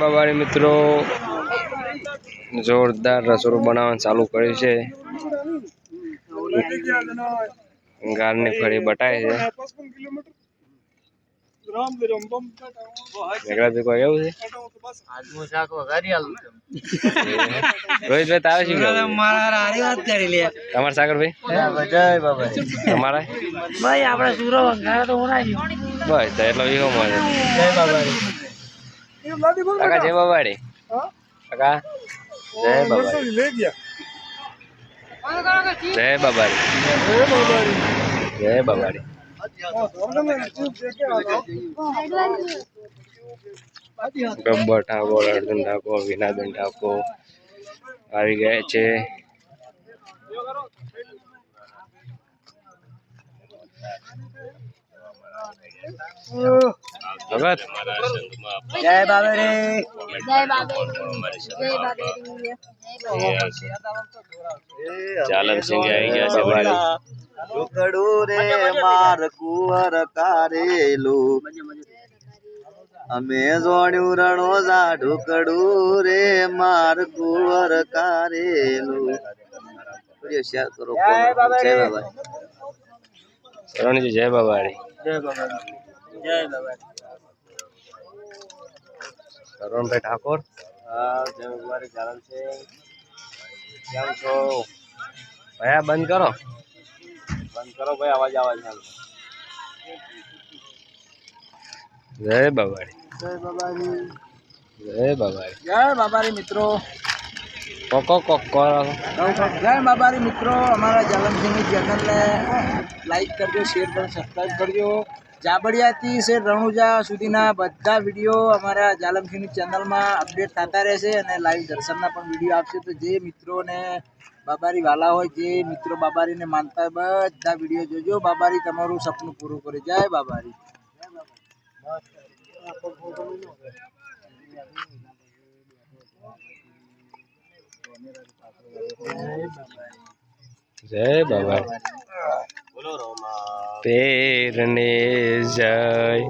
બાબારી મિત્રો જોરદાર રસોડું બનાવવાનું ચાલુ કર્યું છે. ગારની ફરી બટાય છે. રોહિતભાઈ તારે શું તમારે સાગરભાઈ? ભાઈ આપણે સુરો બસ એટલો વિહો મળે. જય બાબા કાકા જય બાબાડી કાકા જય બાબાડી જય બાબાડી જય બાબાડી ગબ્બર ઠાકોર અર્જુન ઠાકોર વિનાબેન ઠાકોર આવી ગયા છે. ભગત જય બાબા રે જય બાબેરી. જય બાબેરી ચાલનસિંહ આવી ગયા છે ભાઈ. ઢોકળું રે માર કુંવર કારેલું. અમે જોડ્યું રણોજા ઢોકળું રે માર કુંવર કારેલું. શેર કરો જય બાબા જય બાબા જય બાબા શરણભાઈ ઠાકોર. હા જય બાબા ચાલન છે. કેમ છો? ભયા બંધ કરો. બંધ કરો ભાઈ અવાજ અવાજ ચાલુ જય બાબાડી જય બાબારી જય બાબારી જય બાબારી મિત્રો. કોકો કોક કરો. જય બાબારી મિત્રો. અમારા જાલમસિંહની ચેનલને લાઈક કરજો શેર કરજો સબસ્ક્રાઈબ કરજો. જાબડિયાથી છે રણુજા સુધીના બધા વીડિયો અમારા જાલમખીની ચેનલમાં અપડેટ થતા રહેશે અને લાઈવ દર્શનના પણ વીડિયો આપશે તો જે મિત્રોને બાબારી વાલા હોય, જે મિત્રો બાબારીને માનતા હોય, બધા વીડિયો જોજો. બાબારી તમારું સપનું પૂરું કરે. જય બાબારી. જય બાબાડી પેરને જાય.